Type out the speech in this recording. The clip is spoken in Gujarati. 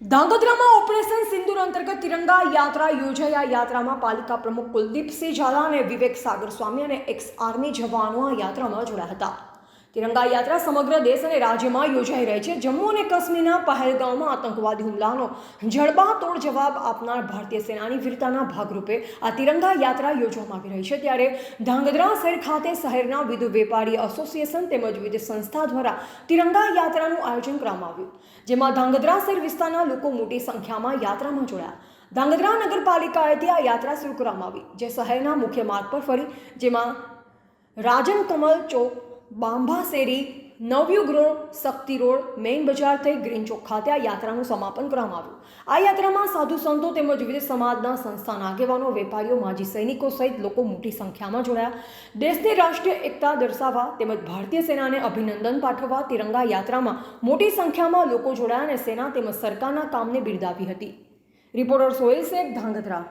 ધાંગધ્રામાં ઓપરેશન સિંદુર અંતર્ગત તિરંગા યાત્રા યોજાઈ. આ યાત્રામાં પાલિકા પ્રમુખ કુલદીપસિંહ ઝાલા અને વિવેક સાગર સ્વામી અને એક્સ આર્મી જવાનો આ યાત્રામાં જોડાયા હતા. તિરંગા યાત્રા સમગ્ર દેશ અને રાજ્યમાં યોજાઈ રહી છે. જમ્મુ અને કાશ્મીરના પહેલગામમાં આતંકવાદી હુમલાનો જડબાતોડ જવાબ આપનાર ભારતીય સેનાની વીરતાના ભાગરૂપે આ તિરંગા યાત્રા યોજવામાં આવી રહી છે. ત્યારે ધાંગધ્રા શહેર ખાતે શહેરના વિવિધ વેપારી એસોસિએશન તેમજ વિવિધ સંસ્થા દ્વારા તિરંગા યાત્રાનું આયોજન કરવામાં આવ્યું. જેમાં ધાંગધ્રા શહેર વિસ્તારના લોકો મોટી સંખ્યામાં યાત્રામાં જોડાયા. ધાંગધ્રા નગરપાલિકાએથી આ યાત્રા શરૂ કરવામાં આવી, જે શહેરના મુખ્ય માર્ગ પર ફરી, જેમાં રાજન કમલ ચોક બાંભા શેરી Navyug road Shakti road main બજાર થઈ ગ્રીન ચોક ખાતે આ યાત્રાનું સમાપન કરવામાં આવ્યું. આ યાત્રામાં સાધુ સંતો તેમજ વિવિધ સમાજના સંસ્થાના આગેવાનો, વેપારીઓ, માજી સૈનિકો સહિત લોકો મોટી સંખ્યામાં જોડાયા. દેશની રાષ્ટ્રીય એકતા દર્શાવવા તેમજ ભારતીય સેનાને અભિનંદન પાઠવવા તિરંગા યાત્રામાં મોટી સંખ્યામાં લોકો જોડાયા અને સેના તેમજ સરકારના કામને બિરદાવી હતી. રિપોર્ટર સોહેલ શેખ, ધાંગધ્રા.